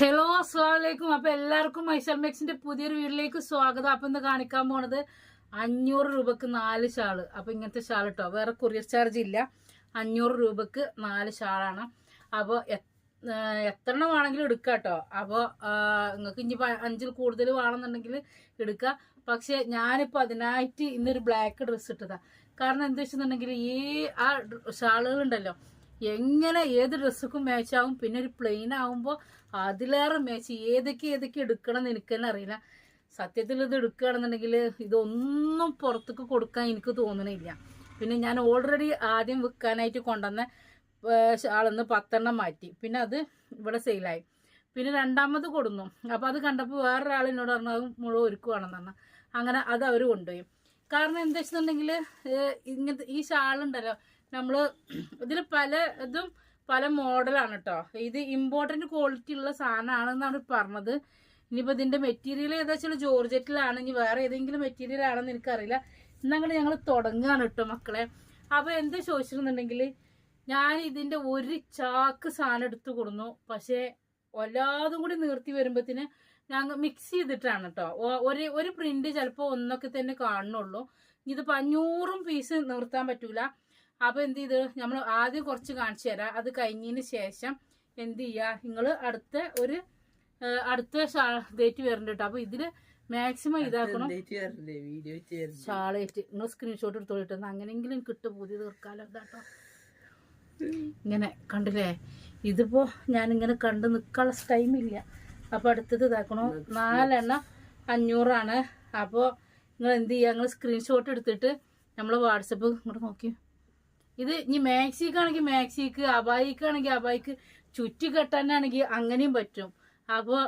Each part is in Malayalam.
ഹലോ അസ്സാമലൈക്കും അപ്പൊ എല്ലാവർക്കും മൈസൽ മെക്സിന്റെ പുതിയൊരു വീട്ടിലേക്ക് സ്വാഗതം. അപ്പൊ ഇന്ന് കാണിക്കാൻ പോണത് അഞ്ഞൂറ് രൂപക്ക് നാല് ഷാൾ. അപ്പൊ ഇങ്ങനത്തെ ഷാൾ കേട്ടോ വേറെ കൊറിയർ ചാർജ് ഇല്ല. അഞ്ഞൂറ് രൂപക്ക് നാല് ഷാളാണ്. അപ്പോൾ എത്ര വേണമെങ്കിലും എടുക്കാം കേട്ടോ അപ്പോൾ നിങ്ങൾക്ക് ഇനി അഞ്ചിൽ കൂടുതൽ വേണമെന്നുണ്ടെങ്കിൽ എടുക്കുക പക്ഷെ ഞാനിപ്പോൾ അതിനായിട്ട് ഇന്നൊരു ബ്ലാക്ക് ഡ്രസ്സ് ഇട്ടതാ. കാരണം എന്താ വെച്ചെന്നുണ്ടെങ്കിൽ ഈ ആ ഷാളുകൾ ഉണ്ടല്ലോ. എങ്ങനെ ഏത് ഡ്രസ്സുക്കും മാച്ചാവും പിന്നെ ഒരു പ്ലെയിൻ ആവുമ്പോൾ അതിലേറെ മേച്ച് ഏതൊക്കെ ഏതൊക്കെ എടുക്കണം എന്ന് എനിക്ക് തന്നെ അറിയില്ല. സത്യത്തിൽ ഇത് എടുക്കുകയാണെന്നുണ്ടെങ്കിൽ ഇതൊന്നും പുറത്തേക്ക് കൊടുക്കാൻ എനിക്ക് തോന്നണില്ല. പിന്നെ ഞാൻ ഓൾറെഡി ആദ്യം വിൽക്കാനായിട്ട് കൊണ്ടുവന്ന ആളെന്ന് പത്തെണ്ണം മാറ്റി. പിന്നെ അത് ഇവിടെ സെയിലായി പിന്നെ രണ്ടാമത് കൊടുന്നു. അപ്പോൾ അത് കണ്ടപ്പോൾ വേറൊരാൾ എന്നോട് പറഞ്ഞു അത് മുഴുവൻ ഒരുക്കുവാണെന്ന് പറഞ്ഞു. അങ്ങനെ അത് അവർ കൊണ്ടുപോയി. കാരണം എന്താ വെച്ചിട്ടുണ്ടെങ്കിൽ ഇങ്ങനത്തെ ഈ ഷാളുണ്ടല്ലോ നമ്മൾ ഇതിൽ പല ഇതും പല മോഡലാണ് കേട്ടോ ഇത് ഇമ്പോർട്ടന്റ് ക്വാളിറ്റി ഉള്ള സാധനമാണെന്നാണ് പറഞ്ഞത്. ഇനിയിപ്പോൾ ഇതിന്റെ മെറ്റീരിയൽ ഏതാ വെച്ചാൽ ജോർജറ്റിലാണ്. ഇനി വേറെ ഏതെങ്കിലും മെറ്റീരിയൽ ആണെന്ന് എനിക്കറിയില്ല. ഇന്നങ്ങനെ ഞങ്ങൾ തുടങ്ങുകയാണ് കേട്ടോ മക്കളെ. അപ്പോൾ എന്താ ചോദിച്ചിരുന്നുണ്ടെങ്കിൽ ഞാൻ ഇതിന്റെ ഒരു ചാക്ക് സാധനം എടുത്തു കൊടുന്നു. പക്ഷേ എല്ലാതും കൂടി നിർത്തി വരുമ്പോഴത്തേന് ഞങ്ങൾ മിക്സ് ചെയ്തിട്ടാണ് കേട്ടോ ഒരു ഒരു പ്രിന്റ് ചിലപ്പോൾ ഒന്നൊക്കെ തന്നെ കാണുന്നുള്ളൂ. ഇതിപ്പോൾ അഞ്ഞൂറും പീസ് നിർത്താൻ പറ്റൂല. അപ്പോൾ എന്ത് ചെയ്ത്? നമ്മൾ ആദ്യം കുറച്ച് കാണിച്ചു തരാം. അത് കഴിഞ്ഞതിന് ശേഷം എന്ത് ചെയ്യുക നിങ്ങൾ അടുത്ത ഒരു അടുത്ത ഡേറ്റ് വരുന്നുണ്ട് കേട്ടോ അപ്പോൾ ഇതിൽ മാക്സിമം ഇതാക്കണം. ഷാളേറ്റ് നിങ്ങൾ സ്ക്രീൻഷോട്ട് എടുത്തോളിട്ട് അങ്ങനെങ്കിലും കിട്ടു പുതിയ തീർക്കാലോ. ഇങ്ങനെ കണ്ടില്ലേ? ഇതിപ്പോ ഞാനിങ്ങനെ കണ്ട് നിൽക്കാനുള്ള ടൈമില്ല അപ്പോൾ അടുത്തത് ഇതാക്കണോ? നാലെണ്ണം അഞ്ഞൂറാണ്. അപ്പോൾ നിങ്ങൾ എന്ത് ചെയ്യുക നിങ്ങൾ സ്ക്രീൻഷോട്ട് എടുത്തിട്ട് നമ്മൾ വാട്സപ്പ് ഇങ്ങോട്ട് നോക്കി. ഇത് ഇനി മാക്സിക്കാണെങ്കിൽ മാക്സിക്ക് അബായിക്കാണെങ്കിൽ അബായിക്ക് ചുറ്റി കെട്ടാനാണെങ്കിൽ അങ്ങനെയും പറ്റും. അപ്പോൾ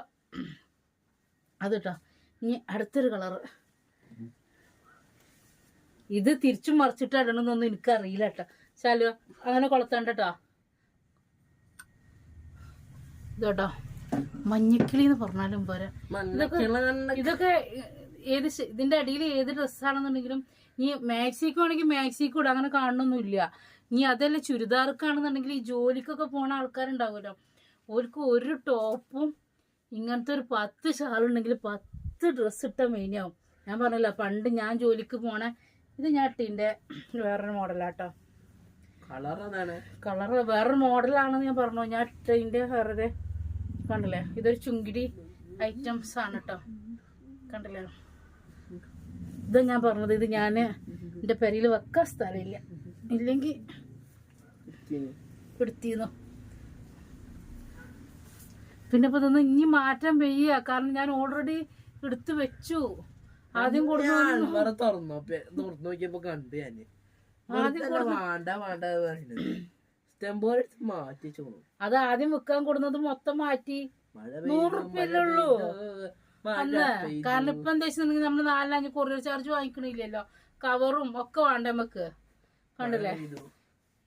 അത് കേട്ടോ ഇനി അടുത്തൊരു കളറ്. ഇത് തിരിച്ചും മറിച്ചിട്ട് ഇടണമെന്നൊന്നും എനിക്കറിയില്ല കേട്ടോ. ശാലു അങ്ങനെ കൊളത്തണ്ട കേട്ടോ ഇതോട്ടോ മഞ്ഞക്കിളി എന്ന് പറഞ്ഞാലും പോരാ. ഇതൊക്കെ ഇതൊക്കെ ഏത് ഇതിന്റെ അടിയിൽ ഏത് ഡ്രസ്സാണെന്നുണ്ടെങ്കിലും ഇനി മാക്സിക്കോ ആണെങ്കിൽ മാക്സിക്കോ ഇടും അങ്ങനെ കാണണമൊന്നുമില്ല ഇനി അതല്ല ചുരിദാർക്കാണെന്നുണ്ടെങ്കിൽ ഈ ജോലിക്കൊക്കെ പോണ ആൾക്കാരുണ്ടാവുമല്ലോ. ഓർക്ക് ഒരു ടോപ്പും ഇങ്ങനത്തെ ഒരു പത്ത് ഷാളുണ്ടെങ്കിൽ പത്ത് ഡ്രസ്സ് ഇട്ട മെയിനാവും. ഞാൻ പറഞ്ഞില്ല പണ്ട് ഞാൻ ജോലിക്ക് പോണ ഇത് ഞാൻ ഇട്ടിന്റെ വേറൊരു മോഡലാട്ടോ. കളർ വേറൊരു മോഡലാണെന്ന് ഞാൻ പറഞ്ഞു. ഞാൻ ഇട്ടതിന്റെ വേറൊരു കണ്ടില്ലേ? ഇതൊരു ചുങ്കിടി ഐറ്റംസ് ആണ് കേട്ടോ കണ്ടില്ലേ? ഇത് ഞാൻ പറഞ്ഞത് ഇത് ഞാൻ എന്റെ പെരയിൽ വെക്കാൻ സ്ഥലമില്ല. ഇല്ലെങ്കിൽ എടുത്തിരുന്നു പിന്നെ ഇപ്പൊ ഇതൊന്നും ഇനി മാറ്റം പെയ്യ. കാരണം ഞാൻ ഓൾറെഡി എടുത്തു വെച്ചു. ആദ്യം കൊടുത്തു വേറെ തുറന്നു തുറന്നു നോക്കിയപ്പോ കണ്ടു ഞാൻ. ആദ്യം വേണ്ട വേണ്ട പറയുന്നത് സ്റ്റെമ്പോൾ മാറ്റി ചോണു അത് ആദ്യം വെക്കാൻ കൊടുക്കുന്നത് മൊത്തം മാറ്റി. മഴ നൂറ് പെയ്തു, മഴ ഉള്ളൂ. അന്ന്. കാരണം ഇപ്പൊ എന്താ വെച്ചിട്ടുണ്ടെങ്കിൽ നമ്മൾ നാലഞ്ച് കൊറിയർ ചാർജ് വാങ്ങിക്കണില്ലല്ലോ. കവറും ഒക്കെ വേണ്ട നമുക്ക് കണ്ടില്ലേ.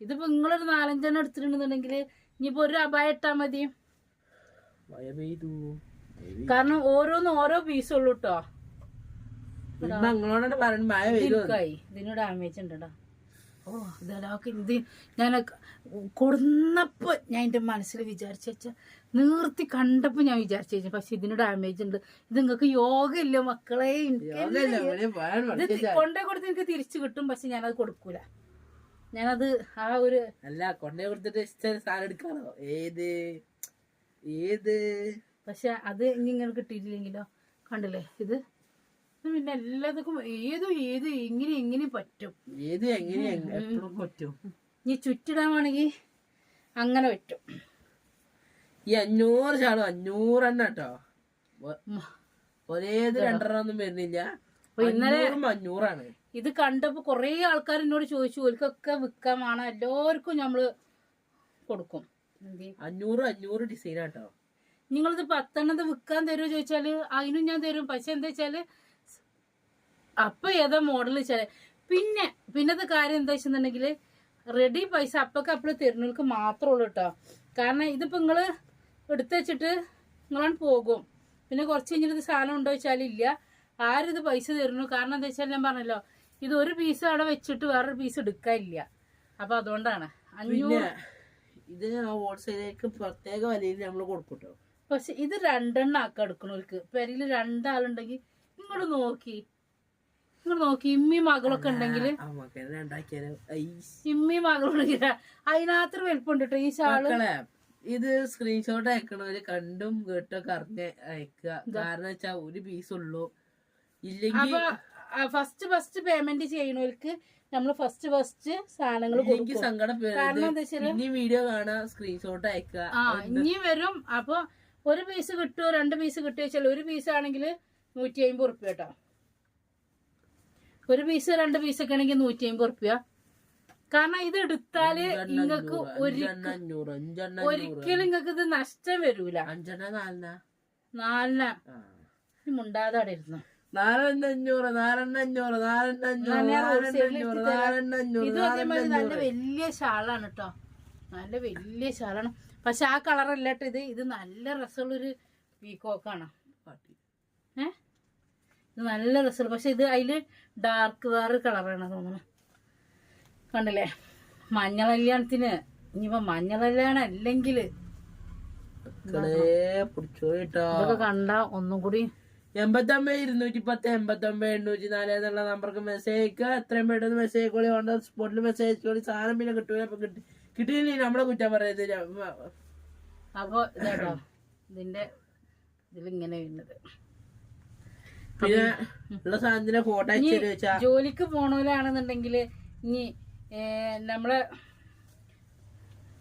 ഇതിപ്പോ നിങ്ങളൊരു നാലഞ്ചെണ്ണം എടുത്തിട്ടുണ്ടെന്നുണ്ടെങ്കിൽ ഇനിയിപ്പോ ഒരു അപായം ഇട്ടാ മതി. കാരണം ഓരോന്നും ഓരോ പീസ് ഉള്ളു കേട്ടോ ഇതിന് ഡാമേജ് ഉണ്ടോ ഓ ഇതൊക്കെ ഇത് ഞാൻ കൊടുന്നപ്പോ ഞാൻ എന്റെ മനസ്സിൽ വിചാരിച്ച നീർത്തി കണ്ടപ്പോ ഞാൻ വിചാരിച്ചു പക്ഷെ ഇതിന് ഡാമേജ് ഉണ്ട്. ഇത് നിങ്ങൾക്ക് യോഗ ഇല്ല മക്കളെ കൊണ്ടേ കൊടുത്ത് എനിക്ക് തിരിച്ചു കിട്ടും പക്ഷെ ഞാനത് കൊടുക്കൂല. ഞാനത് ആ ഒരു അല്ല കൊണ്ടേ കൊടുത്തിട്ട് ഇഷ്ടം സാധനം എടുക്കാനോ? ഏത്? ഏത്? പക്ഷെ അത് ഇനി ഇങ്ങനെ കിട്ടിയിട്ടില്ലെങ്കിലോ? കണ്ടില്ലേ? ഇത് പിന്നെ എല്ലാവർക്കും ഏതും ഏത് എങ്ങനെ എങ്ങനെ പറ്റും. ഏത് എങ്ങനെ പറ്റും? ഇനി ചുറ്റിടാൻ വേണമെങ്കിൽ അങ്ങനെ പറ്റും. ഈ അഞ്ഞൂറ് ശാളും അഞ്ഞൂറെണ്ണ കേട്ടോ. ഒരേത് രണ്ടെണ്ണം ഒന്നും വരുന്നില്ല. ഇന്നലെ അഞ്ഞൂറും അഞ്ഞൂറാണ്. ഇത് കണ്ടപ്പോ കൊറേ ആൾക്കാർ എന്നോട് ചോദിച്ചു. ഓൽക്കൊക്കെ വിൽക്കാൻ വേണം. എല്ലാവർക്കും നമ്മൾ കൊടുക്കും. അഞ്ഞൂറ് അഞ്ഞൂറ് ഡിസൈൻ ആട്ടോ. നിങ്ങളിത് പത്തെണ്ണത് വിൽക്കാൻ തരുമോ ചോദിച്ചാൽ അതിനും ഞാൻ തരും. പക്ഷെ എന്താ വെച്ചാൽ അപ്പൊ ഏതാ മോഡൽ വെച്ചാൽ. പിന്നെ പിന്നത്തെ കാര്യം എന്താ വെച്ചിട്ടുണ്ടെങ്കിൽ റെഡി പൈസ അപ്പൊക്കെ അപ്പോൾ തരുന്നവർക്ക് മാത്രമേ ഉള്ളൂ കേട്ടോ കാരണം ഇതിപ്പോ നിങ്ങൾ എടുത്തു വെച്ചിട്ട് നിങ്ങളാണ് പോകും. പിന്നെ കുറച്ച് കഴിഞ്ഞിട്ട് സാധനം ഉണ്ടോ വെച്ചാൽ ഇല്ല. ആരും ഇത് പൈസ തരുന്നു. കാരണം എന്താ വെച്ചാൽ ഞാൻ പറഞ്ഞല്ലോ ഇത് ഒരു പീസ് അവിടെ വെച്ചിട്ട് വേറൊരു പീസ് എടുക്കാനില്ല അപ്പൊ അതുകൊണ്ടാണ്. അഞ്ഞൂറ് ഇത് ഹോൾസെയിലേക്ക് പ്രത്യേക വിലയിൽ നമ്മൾ കൊടുക്കട്ടോ. പക്ഷെ ഇത് രണ്ടെണ്ണം ആക്ക എടുക്കണവർക്ക് പെരയിൽ രണ്ടാളുണ്ടെങ്കിൽ ഇങ്ങോട്ട് നോക്കി. ഇങ്ങോട്ട് നോക്കി. ഇമ്മി മകളൊക്കെ ഉണ്ടെങ്കിൽ ഇമ്മി മകളുണ്ടെങ്കിൽ അതിനകത്ത് വലിപ്പമുണ്ട് കേട്ടോ ഈ ഷാൾ ഇത് സ്ക്രീൻഷോട്ട് അയക്കണവര് കണ്ടും കേട്ടൊക്കെ അറിഞ്ഞ് അയക്കുക. കാരണം വെച്ചാ ഒരു പീസ് ഉള്ളൂ. ഇല്ലെങ്കിൽ ഫസ്റ്റ് ഫസ്റ്റ് പേയ്മെന്റ് ചെയ്യണവർക്ക് നമ്മൾ ഫസ്റ്റ് ഫസ്റ്റ് സാധനങ്ങൾ എനിക്ക് സങ്കടം ഇനി വീഡിയോ കാണാ സ്ക്രീൻഷോട്ട് അയക്കുക. ആ ഇനി വരും. അപ്പൊ ഒരു പീസ് കിട്ടുമോ രണ്ട് പീസ് കിട്ടുമോ വെച്ചാൽ ഒരു പീസ് ആണെങ്കിൽ നൂറ്റി അമ്പത് ഉറുപ്പ്യ കേട്ടോ. ഒരു പീസ് രണ്ട് പീസ് ഒക്കെ ആണെങ്കിൽ നൂറ്റി അമ്പത് ഉറുപ്പ്യ കാരണം ഇത് എടുത്താൽ അഞ്ഞൂറ് ഒരിക്കലും നിങ്ങൾക്ക് ഇത് നഷ്ടം വരൂല. അഞ്ചെണ്ണ നാലെണ്ണ. മുണ്ടാതെ അവിടെ ഇരുന്നു. നാലെണ്ണ അഞ്ഞൂറ് നാലെണ്ണ അഞ്ഞൂറ് നാലെണ്ണ അഞ്ഞൂറ് ഞാൻ നാലെണ്ണ wholesale ൽ അഞ്ഞൂറ് എത്തിത്തരാം. നാലെണ്ണ അഞ്ഞൂറ് ഇത് അതേമാതിരി നല്ല വലിയ ഷാളാണ് കേട്ടോ നല്ല വലിയ ഷാളാണ്. പക്ഷെ ആ കളറല്ല കേട്ടോ ഇത്. ഇത് നല്ല രസമുള്ളൊരു പീക്കോക്കാണ്. ഏ? ഇത് നല്ല രസമുള്ള പക്ഷെ ഇത് അതിൽ ഡാർക്ക് വേറൊരു കളറാണ് തോന്നുന്നു. കണ്ടില്ലേ? മഞ്ഞ കല്യാണത്തിന് ഇനിയിപ്പോ മഞ്ഞ കല്യാണം അല്ലെങ്കിൽ ഇതൊക്കെ കണ്ട ഒന്നും കൂടി എൺപത്തൊമ്പത് ഇരുന്നൂറ്റി പത്ത് എൺപത്തൊമ്പത് എണ്ണൂറ്റി നാല് എന്നുള്ള നമ്പർക്ക് മെസ്സേജ് അയക്കുക. എത്രയും പെട്ടെന്ന് മെസ്സേജ് അയക്കോളി ഓൺ ദ സ്പോട്ടിൽ മെസ്സേജ് അയച്ചോളി സാധനം പിന്നെ കിട്ടൂല അപ്പൊ കിട്ടി കിട്ടിയില്ലെങ്കിൽ നമ്മളെ കുറ്റം പറയുന്നത് അപ്പൊ ഇതാട്ടോ. ഇതിന്റെ ഇതിലിങ്ങനെ വരുന്നത്. പിന്നെ ഉള്ള സാധനത്തിന്റെ ഫോട്ടോ അയച്ചു ജോലിക്ക് പോണവരാണെന്നുണ്ടെങ്കിൽ ഇനി നമ്മളെ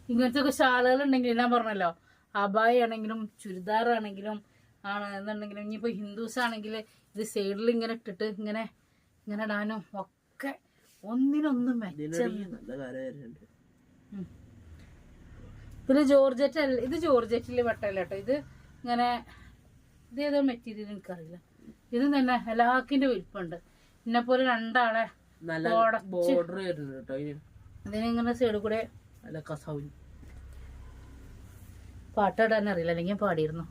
ഇങ്ങനത്തെ ഒക്കെ ഷാളുകൾ ഉണ്ടെങ്കിൽ ഞാൻ പറഞ്ഞല്ലോ അബായി ആണെങ്കിലും ചുരിദാർ ആണെങ്കിലും ആണ് എന്നുണ്ടെങ്കിലും ഇനിയിപ്പോ ഹിന്ദുസ് ആണെങ്കിൽ ഇത് സൈഡിൽ ഇങ്ങനെ ഇട്ടിട്ട് ഇങ്ങനെ ഇങ്ങനെ ഇടാനും ഒക്കെ ഒന്നിനൊന്നും ഇതിൽ ജോർജറ്റ് അല്ല ഇത് ജോർജറ്റിൽ വെട്ടല്ല കേട്ടോ ഇത് ഇങ്ങനെ ഇത് ഏതോ മെറ്റീരിയൽ എനിക്കറിയില്ല. ഇത് തന്നെ ഹലാക്കിന്റെ വലിപ്പമുണ്ട്. എന്നെ പോലെ രണ്ടാളെ നല്ല ബോർഡർ വരുന്നുണ്ട് കേട്ടോ ഇതിന് ഇതിനിങ്ങനെ സൈഡിൽ കൂടെ നല്ല കസവിൻ. പാട്ടിടാൻ അറിയില്ല. അല്ലെങ്കിൽ പാടിയിരുന്നു.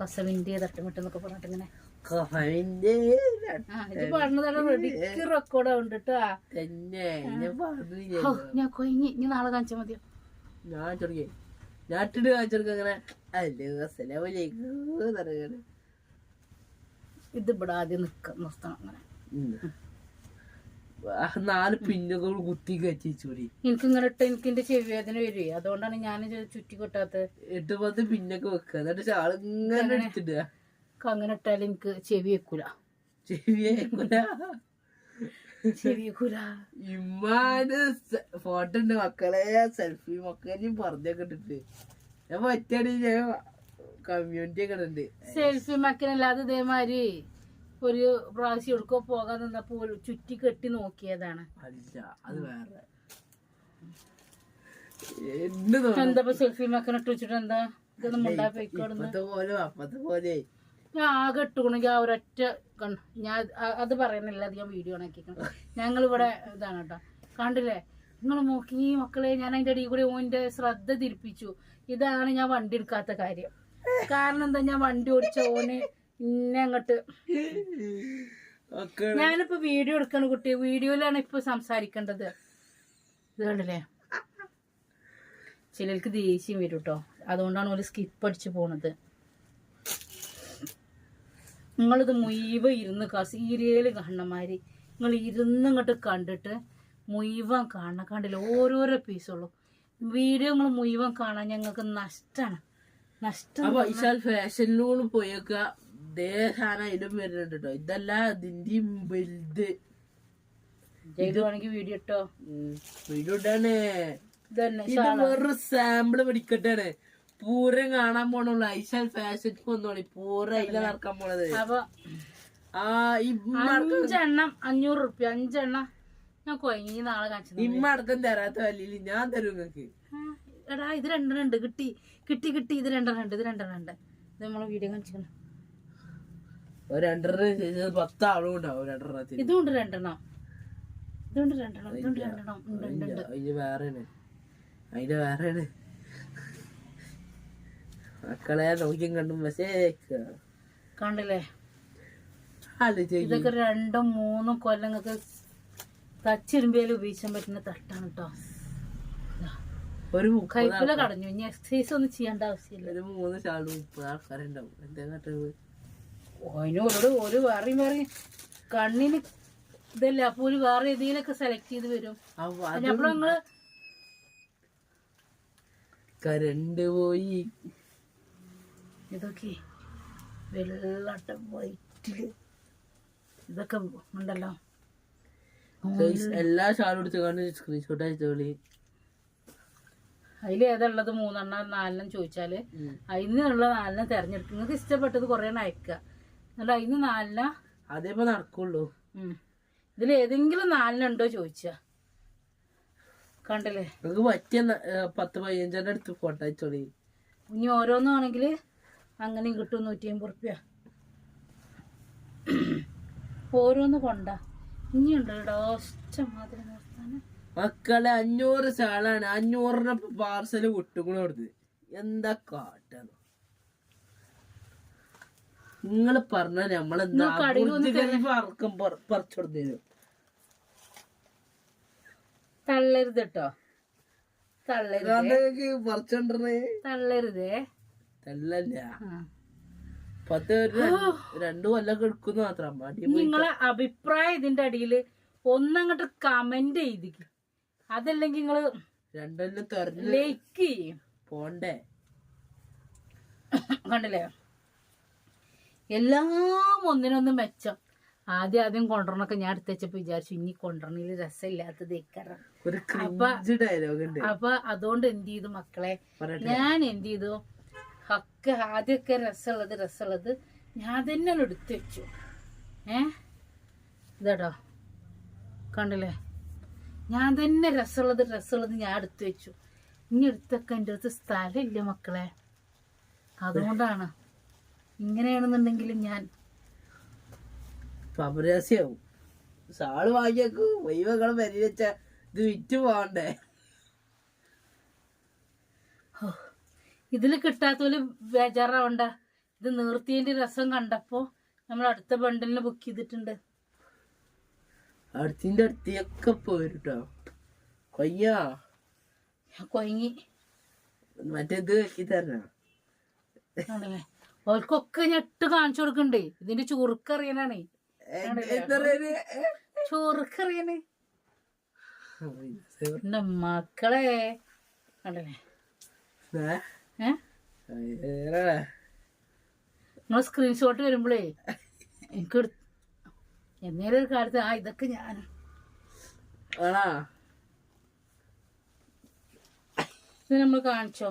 കസവിന്റെ തട്ടുമിട്ടെന്നൊക്കെ പറഞ്ഞിട്ട് ഇങ്ങനെ. കസവിന്റെ പാടുന്നതാണ് റെഡിക്ക് റെക്കോർഡ് തന്നെ. ഞാൻ ഇനി നാളെ കാണിച്ചാൽ മതിയോ? ഞാൻ ഞാൻ ഇട്ടിട്ട് കാണിച്ചെടുക്ക അങ്ങനെ അല്ലേ അസ്സലാമലൈക്കും എന്നറിയാന് ഇത് ഇവിടെ ആദ്യം നിക്ക നിർത്തണം അങ്ങനെ. നാല് പിന്നുകൾ കുത്തി കച്ചിച്ചൂടി എനിക്ക് ഇങ്ങനെ ഇട്ട് എനിക്ക് എന്റെ ചെവി വേദന വരുവേ അതുകൊണ്ടാണ് ഞാൻ ചുറ്റി കൊട്ടാത്തത് എട്ട് പത്ത് പിന്നൊക്കെ വെക്കുക. എന്നിട്ട് ഷാൾ ഇങ്ങനെ എടുത്തിടുക. അങ്ങനെ ഇട്ടാൽ എനിക്ക് ചെവി വെക്കൂല. ചെവി വെക്കൂല. ഇമ്മാന് ഫോട്ടോ ഉണ്ട് മക്കളെ സെൽഫി മക്കളെയും പറഞ്ഞൊക്കെ ഇട്ടിട്ട്. ഞാൻ പറ്റടി ഞാൻ കമ്മ്യൂണിറ്റി ഒക്കെ ഉണ്ട് സെൽഫി മക്കനല്ലാതെ ഇതേമാതിരി ഒരു പ്രാവശ്യം എടുക്കോ പോകാൻ നിന്നപ്പോ ചുറ്റി കെട്ടി നോക്കിയതാണ്. അല്ല അത് വേറെ. എന്ത് സെൽഫി മക്കനെ ഇട്ട് വെച്ചിട്ട് എന്താ? ഇതൊന്നും മുണ്ടാ പോയിക്കോടുന്നു ഞാൻ ആകെ ഇട്ടുകൊണ്ടെങ്കിൽ ആ ഒരൊറ്റ ഞാൻ അത് പറയുന്നില്ല അധികം ഞാൻ വീഡിയോ ആക്കിക്കണം ഞങ്ങൾ ഇവിടെ ഇതാണ് കേട്ടോ. കണ്ടില്ലേ? നിങ്ങൾ നോക്കി മക്കളെ ഞാൻ അതിന്റെ അടിയിൽ കൂടി ഓന്റെ ശ്രദ്ധ തിരിപ്പിച്ചു. ഇതാണ് ഞാൻ വണ്ടി എടുക്കാത്ത കാര്യം. കാരണം എന്താ ഞാൻ വണ്ടി ഓടിച്ച ഓന് ഇന്നെ അങ്ങോട്ട്. ഞാനിപ്പോ വീഡിയോ എടുക്കണ കുട്ടി. വീഡിയോയിലാണ് ഇപ്പൊ സംസാരിക്കേണ്ടത്. ഇത് കണ്ടില്ലേ? ചിലർക്ക് ദേഷ്യം വരും കേട്ടോ അതുകൊണ്ടാണ് ഒരു സ്കിപ്പ് അടിച്ച് പോണത്. നിങ്ങളിത് മുഴുവൻ ഇരുന്ന് സീരിയൽ സീരിയൽ കാണണമാതിരി നിങ്ങൾ ഇരുന്ന് ഇങ്ങോട്ട് കണ്ടിട്ട് മുഴുവൻ കാണണം. കണ്ടില്ല? ഓരോരോ പീസുള്ളൂ വീഡിയോ നിങ്ങൾ മുഴുവൻ കാണാൻ ഞങ്ങൾക്ക് നഷ്ടമാണ് നഷ്ടം ഫാഷനിലൂടെ പോയേക്ക ദേ സാധനം അതിലും വരുന്നുണ്ട് കേട്ടോ ഇതല്ല ഇതിന്റെയും വലുത്. ചെയ്തുവാണെങ്കിൽ വീഡിയോ ഇട്ടോ? വീഡിയോ ഇട്ടാണ് ഇത് വേറൊരു സാമ്പിൾ പിടിക്കട്ടാണ് പൂരം കാണാൻ പോണുള്ളു ഐശാൽ ഫാഷൻ വന്നോളി. പൂര അതിലെ നടക്കാൻ പോണത്. അപ്പൊ അഞ്ചെണ്ണം അഞ്ഞൂറ് റുപ്യ അഞ്ചെണ്ണം ഞാൻ കൊയങ്ങി നാളെ കാണിച്ചു ഇമ്മ അടക്കം തരാത്ത വലിയ ഞാൻ തരും നിങ്ങക്ക് എടാ ഇത് രണ്ടെണ്ണം ഉണ്ട്. കിട്ടി. കിട്ടി കിട്ടി. ഇത് രണ്ടെണ്ണം ഉണ്ട്. ഇത് രണ്ടെണ്ണം ഉണ്ട്. ഇത് നമ്മളെ വീഡിയോ കാണിച്ചിരിക്കണം ഒരു രണ്ടെണ്ണം ചെയ്തത് പത്ത് ആളും ഉണ്ടാവും രണ്ടെണ്ണത്തിന്. ഇതുണ്ട് രണ്ടെണ്ണം. ഇതുണ്ട് രണ്ടെണ്ണം ഇതുണ്ട് രണ്ടെണ്ണം ഉണ്ട് ഉണ്ട് ഉണ്ട്. അതിന് വേറെയാണ്. അതിന്റെ വേറെയാണ്. മക്കളെ നോക്കിയും കണ്ടും കണ്ടില്ലേ? ഇതൊക്കെ രണ്ടും മൂന്നും കൊല്ലങ്ങൾക്ക് തച്ചിരുമ്പേൽ ഉപയോഗിക്കാൻ പറ്റുന്ന തട്ടാണ് കേട്ടോ ഒരു കൈപ്പില കടഞ്ഞു. ഇനി എക്സസൈസ് ഒന്നും ചെയ്യേണ്ട ആവശ്യമില്ല. ഒരു മൂന്ന് ചാടും മുപ്പത് ആൾക്കാരുണ്ടാവും. എന്താ കാട്ടുന്നത് അതിന് ഒരു വേറെ വേറെ കണ്ണിന് ഇതല്ല അപ്പൊ ഒരു വേറെ ഇതിലൊക്കെ സെലക്ട് ചെയ്ത് വരും. അപ്പൊ കരണ്ട് പോയി. ഇതൊക്കെ വെള്ളട്ട വൈറ്റ് ഇതൊക്കെ ഉണ്ടല്ലോ. എല്ലാ ഷാളും എടുത്ത് കണ്ട് സ്ക്രീൻഷോട്ട് അയച്ചോളി അതിൽ ഏതാ മൂന്നെണ്ണം നാലെണ്ണം ചോദിച്ചാൽ അതിനുള്ള നാലെണ്ണം തെരഞ്ഞെടുക്കുന്നത് നിങ്ങൾക്ക് ഇഷ്ടപ്പെട്ടത് കുറേ എണ്ണം അയക്കുക എന്നിട്ട് അതിന് നാലിന അതേപ്പോ നടക്കുള്ളൂ. ഇതിൽ ഏതെങ്കിലും നാലിനുണ്ടോ ചോദിച്ചാ. കണ്ടില്ലേ? നമുക്ക് പറ്റിയ പത്ത് പതിനഞ്ചെണ്ണം എടുത്ത് പോട്ടെ അയച്ചോളി. ഇനി ഓരോന്നാണെങ്കിൽ അങ്ങനെയും കിട്ടും നൂറ്റി അമ്പത് റുപ്യ ഓരോന്ന് കൊണ്ട. ഇനി ഉണ്ടോ ഇഷ്ടമാതിരി നിർത്താന് മക്കളെ അഞ്ഞൂറ് ചാളാണ് അഞ്ഞൂറിന് പാർസൽ വിട്ടുകൂടെ കൊടുത്ത് എന്താ കാട്ടാണ് നിങ്ങൾ പറഞ്ഞ നമ്മളെന്താ നിങ്ങൾ പറക്കം പറിച്ചു കൊടുത്തേരും. തള്ളരുത് കേട്ടോ തള്ളരുത്. പറിച്ചോണ്ടേ തള്ളരുതേ. അല്ലല്ല പത്ത് രണ്ട് കൊല്ലൊക്കെ എടുക്കുന്നു മാത്രം. നിങ്ങളെ അഭിപ്രായം ഇതിന്റെ അടിയിൽ ഒന്നങ്ങോട്ട് കമന്റ് ചെയ്തിക്ക് അതല്ലെങ്കിൽ നിങ്ങൾ രണ്ടെല്ലാം തെരഞ്ഞു ലൈക്ക് ചെയ്യും. പോണ്ടേ. കണ്ടില്ലേ? എല്ലാം ഒന്നിനൊന്ന് മെച്ചം. ആദ്യം ആദ്യം കൊണ്ടുവരണൊക്കെ ഞാൻ എടുത്ത് വെച്ചപ്പോ വിചാരിച്ചു ഇനി കൊണ്ടുവരണിൽ രസമില്ലാത്തത് ഉണ്ട്. അപ്പൊ അതുകൊണ്ട് എന്ത് ചെയ്തു മക്കളെ? ഞാൻ എന്ത് ചെയ്തു? ഒക്കെ ആദ്യമൊക്കെ രസമുള്ളത് രസമുള്ളത് ഞാൻ തന്നെ എടുത്തു എടുത്ത് വെച്ചു. ഏ? ഇതാടോ കണ്ടില്ലേ? ഞാൻ തന്നെ രസമുള്ളത് രസമുള്ളത് ഞാൻ എടുത്തു വെച്ചു. ഇനി എടുത്തൊക്കെ എന്റെ അടുത്ത് സ്ഥലമില്ല മക്കളെ. അതുകൊണ്ടാണ്. ഇങ്ങനെയാണെന്നുണ്ടെങ്കിലും ഞാൻ പമരാസ്യാവും സാൾ വാങ്ങിയേക്കു. വൈവകളെ വരി വെച്ച ഇത് വിറ്റ് പോകണ്ടേ? ഇതിൽ കിട്ടാത്തോൽ ബേജാറാവണ്ട. ഇത് നിർത്തിയതിന്റെ രസം കണ്ടപ്പോ നമ്മൾ അടുത്ത ബണ്ടിലിന് ബുക്ക് ചെയ്തിട്ടുണ്ട്. അടുത്തിന്റെ അടുത്തേക്ക് പോയിട്ടോ. കൊയ്യാ. ഞാൻ കൊയങ്ങി. മറ്റേത് വെക്കി തരണ. ഞാൻ ഇട്ട് കാണിച്ചു കൊടുക്കണ്ടേ? ഇതിന്റെ ചുറുക്കറിയാനാണേ ചുറുക്കറിയാനേ എന്റെ മക്കളെ. കണ്ടല്ലേ? ഏ? നിങ്ങൾ സ്ക്രീൻഷോട്ട് വരുമ്പോഴേ എനിക്ക് എന്നേലും ഒരു കാലത്ത് ആ ഇതൊക്കെ ഞാൻ ഇത് നമ്മൾ കാണിച്ചോ?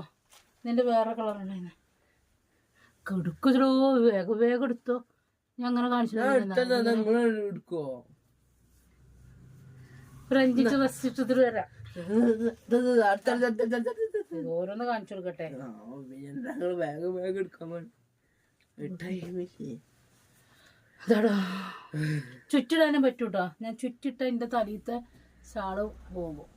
ഇതിന്റെ വേറെ കളർ ഉണ്ടായിരുന്നു കെടുക്കോ വേഗം വേഗം എടുത്തോ. ഞാൻ അങ്ങനെ കാണിച്ചു അഞ്ചിഞ്ച് ഡ്രസ് ഇട്ടിട്ട് വരാം. ഓരോന്ന് കാണിച്ചു കൊടുക്കട്ടെ. വേഗം വേഗം എടുക്കാൻ അതാടാ ചുറ്റിടാനും പറ്റൂട്ടോ. ഞാൻ ചുറ്റിട്ട എന്റെ തലീത്തെ ഷാൾ പോകും.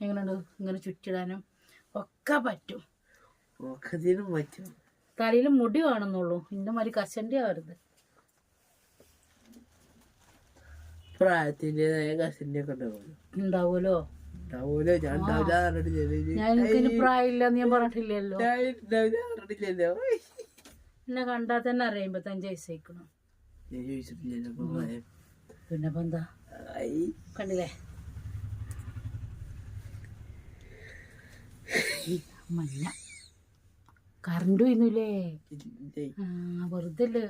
എങ്ങനെയുണ്ട്? ഇങ്ങനെ ചുറ്റിടാനും? ഒക്കെ പറ്റും. ഒക്കതിനും പറ്റും. തലയിൽ മുടി വേണമെന്നുള്ളൂ ഇന്ന മാതിരി കശണ്ടി ആവരുത് പ്രായത്തിന്റെതായ കസിന്റെ ഒക്കെ ഉണ്ടാവുമല്ലോ. ഞാൻ ഉണ്ടാവില്ല പറഞ്ഞിട്ട് ഞാൻ എനിക്കിന് പ്രായമില്ലെന്ന് ഞാൻ പറഞ്ഞിട്ടില്ലല്ലോ. ഞാൻ ഉണ്ടാവില്ല പറഞ്ഞിട്ടില്ലല്ലോ. എന്നെ കണ്ടാൽ തന്നെ അറിയാം എൺപത്തഞ്ച് വയസ്സായിക്കണം ഞാൻ ചോദിച്ചിട്ടില്ലല്ലോ അപ്പൊ പ്രായം. പിന്നെ എന്താ കണ്ടില്ലേ? മഞ്ഞ കറണ്ട് പോയിന്നില്ലേ ആ വെറുതെ അല്ലേ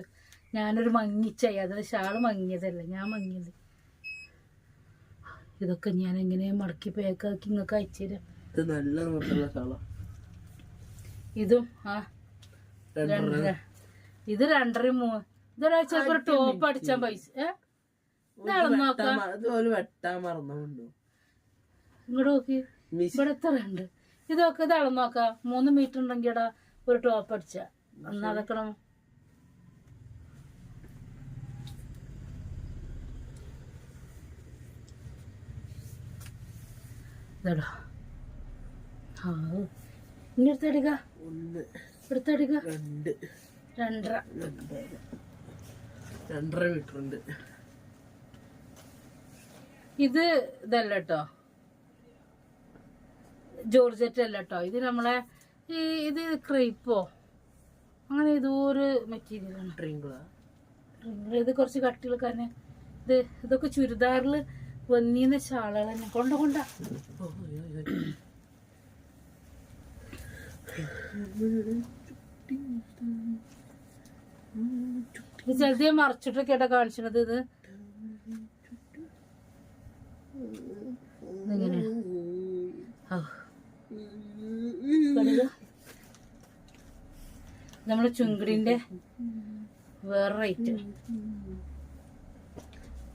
ഞാനൊരു മങ്ങിച്ചായി. അത് ഷാൾ മങ്ങിയതല്ല. ഞാൻ മങ്ങിയത്. ഇതൊക്കെ ഞാൻ എങ്ങനെ മടക്കി പാക്കാക്കി നിങ്ങൾക്ക് അയച്ചുതരാം ഇത് നല്ല ഇതും ആ. ഇത് രണ്ടര മൂ ഇതൊരാഴ്ച ടോപ്പ് അടിച്ചാൻ പൈസ. ഏഹ് ഇതാളൊന്ന് നോക്കാം. ഇങ്ങോട്ട് നോക്കി. ഇവിടെ എത്ര ഉണ്ട്? ഇതൊക്കെ ഇത് അളന്ന് നോക്കാം. മൂന്ന് മീറ്റർ ഉണ്ടെങ്കിൽ ഒരു ടോപ്പ് അടിച്ച. നടക്കണം അതൊക്കണം ഇതാടാ. ആ ഇനി എടുത്തടിക്ക ഒന്ന്. എടുത്തടിക്ക രണ്ട്. രണ്ടര. രണ്ടര മീറ്റർ ഉണ്ട്. ഇത് ഇതല്ല കേട്ടോ ജോർജറ്റ് അല്ല കേട്ടോ ഇത് നമ്മളെ ഈ ഇത് ക്രീപ്പോ. അങ്ങനെ ഏതോ ഒരു മെറ്റീരിയലാണ് ഇത് കുറച്ച് കട്ടികൾ തന്നെ. ഇത് ഇതൊക്കെ ചുരിദാറിൽ വന്നിന്ന ശാളകളെ കൊണ്ട കൊണ്ട. ചിലത് ഞാൻ മറച്ചിട്ടൊക്കെ ഇട കാണിച്ചത്. ഇത് ഇങ്ങനെ ഔ. കണ്ടില്ലേ? ചുങ്കുടിന്റെ വേറെ റേറ്റ്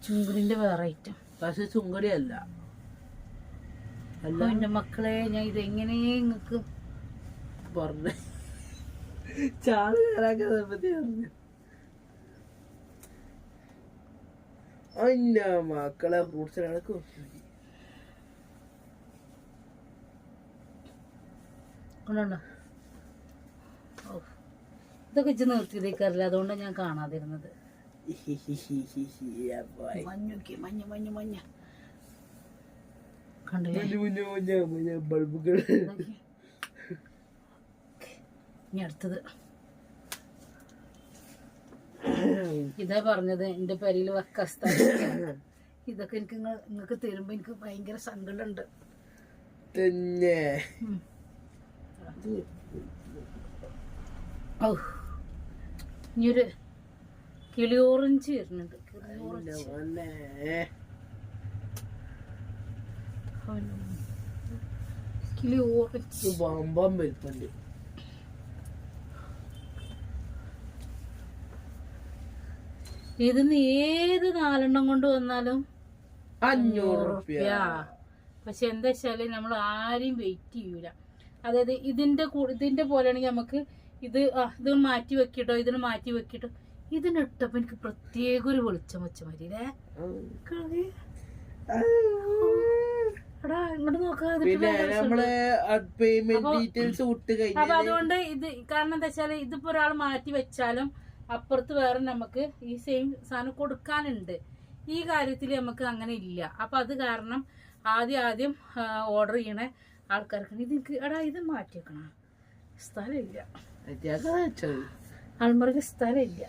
ചുങ്കിടിന്റെ വേറെ ഐറ്റം പക്ഷെ ചുങ്കുടി അല്ല. അല്ല എന്റെ മക്കളെ ഞാൻ ഇതെങ്ങനെ നിങ്ങക്ക് പറഞ്ഞു. ചാറ് കയറാക്കാതെ പറ്റി പറഞ്ഞു. അന്ന മക്കളെ ഫ്രൂട്ട്സ് കണക്ക് കൊണ്ടുണ്ടോ? ഓ ഇതൊക്കെ നിർത്തി നിർത്തിയതേക്കാറില്ല? അതുകൊണ്ടാണ് ഞാൻ കാണാതിരുന്നത്. മഞ്ഞൊക്കെ മഞ്ഞ മഞ്ഞ മഞ്ഞ. ഇനി അടുത്തത്. ഇതാ പറഞ്ഞത് എന്റെ പേരിൽ വെക്ക സ്ഥലം ഇതൊക്കെ എനിക്ക് നിങ്ങൾക്ക് തരുമ്പോ എനിക്ക് ഭയങ്കര സങ്കടമുണ്ട്. തന്നെ. ഔ ഇനിയൊരു കിളി ഓറഞ്ച് വരുന്നുണ്ട്. കിളി ഓറഞ്ച്. കിളി ഓറഞ്ച്. ബമ്പം ഇതിന്ന് ഏത് നാലെണ്ണം കൊണ്ട് വന്നാലും അഞ്ഞൂറ് റുപ്യ. പക്ഷെ എന്താ വെച്ചാൽ നമ്മൾ ആരെയും വെയിറ്റ് ചെയ്യൂല. അതായത് ഇതിന്റെ ഇതിന്റെ ഇതിന്റെ പോലെയാണെങ്കിൽ നമുക്ക് ഇത് ആ ഇത് മാറ്റി വെക്കിട്ടോ ഇതിന് മാറ്റി വെക്കിട്ടോ. ഇതിനിട്ടപ്പോ എനിക്ക് പ്രത്യേക ഒരു വെളിച്ചം വെച്ച മതി അല്ലേ അപ്പൊ അതുകൊണ്ട് ഇത് കാരണം എന്താ വെച്ചാൽ ഇതിപ്പോ ഒരാൾ മാറ്റി വെച്ചാലും അപ്പുറത്ത് വേറെ നമുക്ക് ഈ സെയിം സാധനം കൊടുക്കാനുണ്ട്. ഈ കാര്യത്തിൽ നമുക്ക് അങ്ങനെ ഇല്ല. അപ്പൊ അത് കാരണം ആദ്യം ആദ്യം ഓർഡർ ചെയ്യണ. ആൾക്കാർക്ക് ഇത് എനിക്ക് എടാ ഇത് മാറ്റി വെക്കണ. സ്ഥലമില്ല. ആൾമറയിൽ സ്ഥലമില്ല.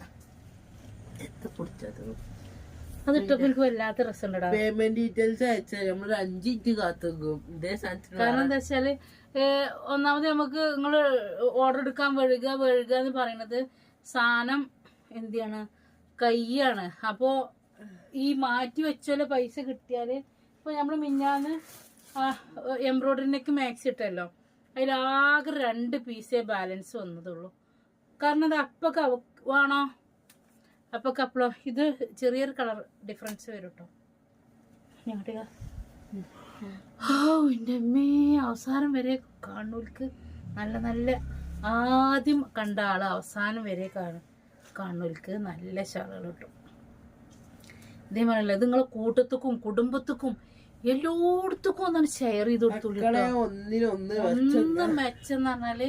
അത് ഇട്ടപ്പോ എനിക്ക് വല്ലാത്ത രസമുണ്ടടാ. പേയ്മെന്റ് ഡീറ്റെയിൽസ് അയച്ചാൽ നമ്മൾ അഞ്ച് മിനിറ്റ് കാത്തുക്കും ഇതേ സാധനത്തിന് കാരണം എന്താ വെച്ചാൽ ഏഹ്, ഒന്നാമത് നമുക്ക് നിങ്ങൾ ഓർഡർ എടുക്കാൻ വഴുക വഴുക എന്ന് പറയുന്നത് സാധനം എന്തിയാണ്? കയ്യാണ് അപ്പോ ഈ മാറ്റി വെച്ചാൽ പൈസ കിട്ടിയാൽ ഇപ്പൊ നമ്മൾ മിഞ്ഞാന്ന് എംബ്രോയിഡറിനൊക്കെ മാക്സ് ഇട്ടല്ലോ. അതിലാകെ രണ്ട് പീസേ ബാലൻസ് വന്നതുള്ളൂ. കാരണം അത് അപ്പൊക്കെ അവ- വേണോ? അപ്പൊക്കെ കപ്പളോ ഇത് ചെറിയൊരു കളർ ഡിഫറൻസ് വരും കേട്ടോ ഓ എന്റെ അമ്മേ അവസാനം വരെ കാണുന്നവർക്ക് നല്ല നല്ല ആദ്യം കണ്ട ആൾ അവസാനം വരെ കാണും കാണുന്നവർക്ക് നല്ല ശാലകൾ കിട്ടും. പറയല്ലോ ഇത് നിങ്ങളെ കൂട്ടത്തുക്കും കുടുംബത്തുക്കും എല്ലായിടത്തുക്കും ഒന്നാണ് ഷെയർ ചെയ്ത് ഒന്നിനൊന്ന് ഒന്നും മെച്ചെന്ന് പറഞ്ഞാൽ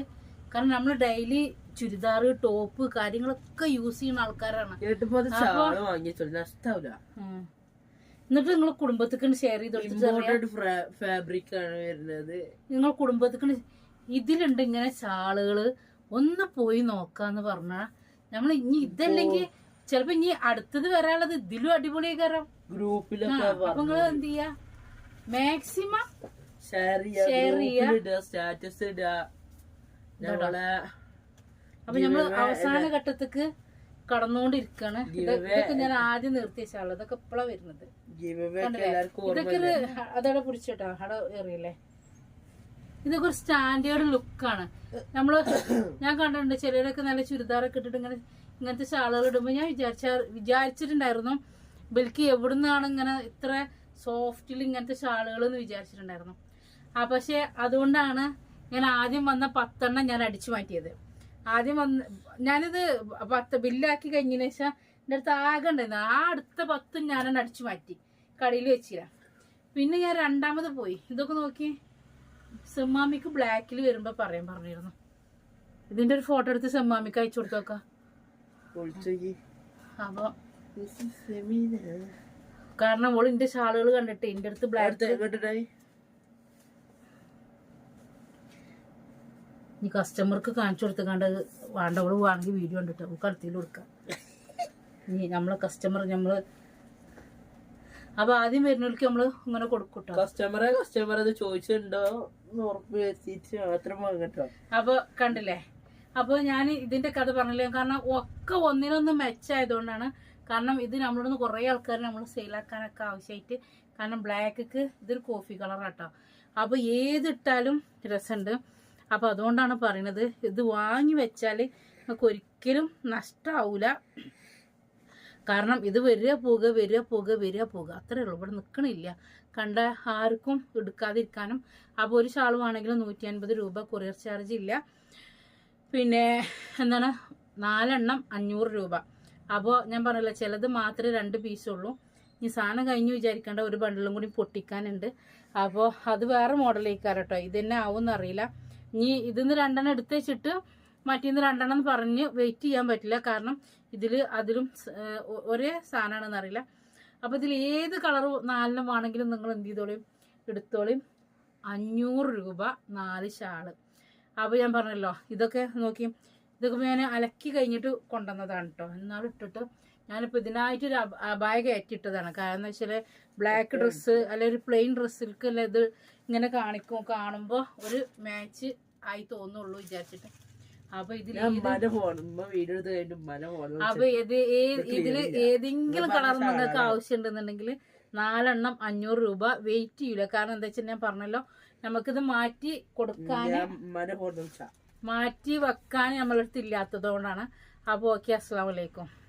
കാരണം നമ്മൾ ഡെയിലി ചുരിദാർ ടോപ്പ് കാര്യങ്ങളൊക്കെ യൂസ് ചെയ്യുന്ന ആൾക്കാരാണ്. എന്നിട്ട് നിങ്ങൾ കുടുംബത്തേക്ക് ഷെയർ ചെയ്ത് ഫാബ്രിക് ആണ് വരുന്നത്. നിങ്ങൾ കുടുംബത്തിക്ക് ഇതിലുണ്ട് ഇങ്ങനെ ഷാളുകൾ ഒന്ന് പോയി നോക്കാന്ന് പറഞ്ഞാ നമ്മൾ ഇനി ഇതല്ലെങ്കിൽ ചിലപ്പോ ഇനി അടുത്തത് വരാനുള്ളത് ഇതിലും അടിപൊളിയായി കയറാം ഗ്രൂപ്പിലൊക്കെ അപ്പൊ നിങ്ങൾ എന്ത് ചെയ്യാ മാക്സിമം ഷെയർ സ്റ്റാറ്റസ് ഇടുക നമ്മളെ അപ്പൊ നമ്മൾ അവസാന ഘട്ടത്തേക്ക് കടന്നുകൊണ്ടിരിക്കാണ് ഇത് ഇതൊക്കെ ഞാൻ ആദ്യം നിർത്തിയ ഷാൾ ഇതൊക്കെ ഇപ്പളാ വരുന്നത്. ഇതൊക്കെ അതവിടെ പിടിച്ചോട്ടോ. അവിടെ എറിയല്ലേ ഇതൊക്കെ ഒരു സ്റ്റാൻഡേർഡ് ലുക്കാണ്. നമ്മൾ ഞാൻ കണ്ടിട്ടുണ്ട് ചിലരൊക്കെ നല്ല ചുരിദാറൊക്കെ ഇട്ടിട്ട് ഇങ്ങനെ ഇങ്ങനത്തെ ഷാളുകൾ ഇടുമ്പോ ഞാൻ വിചാരിച്ച വിചാരിച്ചിട്ടുണ്ടായിരുന്നു ബൽക്ക് എവിടുന്നാണ് ഇങ്ങനെ ഇത്ര സോഫ്റ്റിൽ ഇങ്ങനത്തെ ഷാളുകൾ എന്ന് വിചാരിച്ചിട്ടുണ്ടായിരുന്നു. ആ പക്ഷെ അതുകൊണ്ടാണ് ഞാൻ ആദ്യം വന്ന പത്തെണ്ണം ഞാൻ അടിച്ചു മാറ്റിയത്. ആദ്യം വന്ന് ഞാനിത് പത്ത് ബില്ലാക്കി കഴിഞ്ഞതിന് ശേഷം എന്റെ അടുത്ത് ആകെ ഉണ്ടായിരുന്നു. ആ അടുത്ത പത്തും ഞാനെന്നെ അടിച്ചു മാറ്റി. കടയിൽ വെച്ചില്ല. പിന്നെ ഞാൻ രണ്ടാമത് പോയി. ഇതൊക്കെ നോക്കി. സെമ്മാമിക്ക് ബ്ലാക്കിൽ വരുമ്പോൾ പറയാൻ പറഞ്ഞിരുന്നു. ഇതിന്റെ ഒരു ഫോട്ടോ എടുത്ത് സെമ്മാമിക്ക് അയച്ചു കൊടുത്തു നോക്കാം. അപ്പൊ കാരണം ഓൾ എന്റെ ഷാളുകൾ കണ്ടിട്ട് എന്റെ അടുത്ത് ബ്ലാക്ക് ഇനി കസ്റ്റമർക്ക് കാണിച്ചു കൊടുത്ത് കണ്ട് വേണ്ടവൾ വാങ്ങി വീഡിയോ കണ്ടിട്ട് അവൾക്ക് അടുത്തിൽ കൊടുക്കാം. ഇനി നമ്മളെ കസ്റ്റമർ നമ്മൾ അപ്പൊ ആദ്യം വരുന്നവർക്ക് നമ്മൾ ഇങ്ങനെ കൊടുക്കട്ടോ. കസ്റ്റമറെ കസ്റ്റമർ അത് ചോദിച്ചിട്ടുണ്ടോ എന്ന് ഉറപ്പ് വരുത്തിയിട്ട് മാത്രം വാങ്ങട്ടോ. അപ്പൊ കണ്ടില്ലേ? അപ്പൊ ഞാൻ ഇതിന്റെ കഥ പറഞ്ഞില്ല? കാരണം ഒക്കെ ഒന്നിനൊന്ന് മെച്ചായതുകൊണ്ടാണ് കാരണം ഇത് നമ്മളോട് കുറെ ആൾക്കാർ നമ്മൾ സെയിലാക്കാനൊക്കെ ആവശ്യമായിട്ട് കാരണം ബ്ലാക്ക് ഇതൊരു കോഫി കളറാട്ടോ അപ്പൊ ഏതിട്ടാലും രസമുണ്ട് അപ്പൊ അതുകൊണ്ടാണ് പറയണത് ഇത് വാങ്ങി വെച്ചാൽ നമുക്ക് ഒരിക്കലും നഷ്ടാവൂല. കാരണം ഇത് വരിക പോവുക വരിക പോവുക വരിക പോവുക അത്രേ ഉള്ളൂ. ഇവിടെ നിൽക്കണില്ല കണ്ട ആർക്കും എടുക്കാതിരിക്കാനും. അപ്പോൾ ഒരു ഷാൾ ആണെങ്കിലും നൂറ്റി അൻപത് രൂപ കൊറിയർ ചാർജ് ഇല്ല. പിന്നെ എന്താണ്? നാലെണ്ണം അഞ്ഞൂറ് രൂപ. അപ്പോൾ ഞാൻ പറഞ്ഞില്ല ചിലത് മാത്രമേ രണ്ട് പീസുള്ളൂ ഈ സാധനം കഴിഞ്ഞ് വിചാരിക്കേണ്ട ഒരു ബണ്ടിലും കൂടി പൊട്ടിക്കാനുണ്ട്. അപ്പോൾ അത് വേറെ മോഡലേക്കാരം കേട്ടോ ഇത് തന്നെ ആവുമെന്ന് അറിയില്ല. ഇനി ഇതിന്ന് രണ്ടെണ്ണം എടുത്ത് വെച്ചിട്ട് മറ്റേന്ന് രണ്ടെണ്ണം പറഞ്ഞ് വെയിറ്റ് ചെയ്യാൻ പറ്റില്ല. കാരണം ഇതിൽ അതിലും ഒരേ സാധനമാണെന്ന് അറിയില്ല. അപ്പോൾ ഇതിൽ ഏത് കളർ നാലിനും വേണമെങ്കിലും നിങ്ങൾ എന്ത് ചെയ്തോളിയും എടുത്തോളിയും അഞ്ഞൂറ് രൂപ നാല് ഷാൾ. അപ്പോൾ ഞാൻ പറഞ്ഞല്ലോ ഇതൊക്കെ നോക്കി. ഇതൊക്കെ ഞാൻ അലക്കി കഴിഞ്ഞിട്ട് കൊണ്ടുവന്നതാണ് കേട്ടോ എന്നാലും ഇട്ടിട്ട് ഞാനിപ്പോൾ ഇതിനായിട്ട് ഒരു അബായ കയറ്റിയിട്ടതാണ്. കാരണം എന്ന് വെച്ചാൽ ബ്ലാക്ക് ഡ്രസ്സ് അല്ലെങ്കിൽ ഒരു പ്ലെയിൻ ഡ്രസ്സിൽക്ക് അല്ല ഇത് ഇങ്ങനെ കാണിക്കും കാണുമ്പോൾ ഒരു മാച്ച് ആയി തോന്നുള്ളൂ വിചാരിച്ചിട്ട്. അപ്പൊ ഇതിൽ അപ്പൊ ഇത് ഇതിൽ ഏതെങ്കിലും കളർ നിങ്ങൾക്ക് ആവശ്യമുണ്ടെന്നുണ്ടെങ്കിൽ നാലെണ്ണം അഞ്ഞൂറ് രൂപ വെയിറ്റ് ചെയ്യൂല. കാരണം എന്താ വെച്ചാൽ ഞാൻ പറഞ്ഞല്ലോ നമുക്കിത് മാറ്റി കൊടുക്കാൻ മാറ്റി വെക്കാൻ നമ്മളടുത്ത് ഇല്ലാത്തത് കൊണ്ടാണ് അപ്പോൾ ഓക്കെ അസ്സാം വലൈക്കും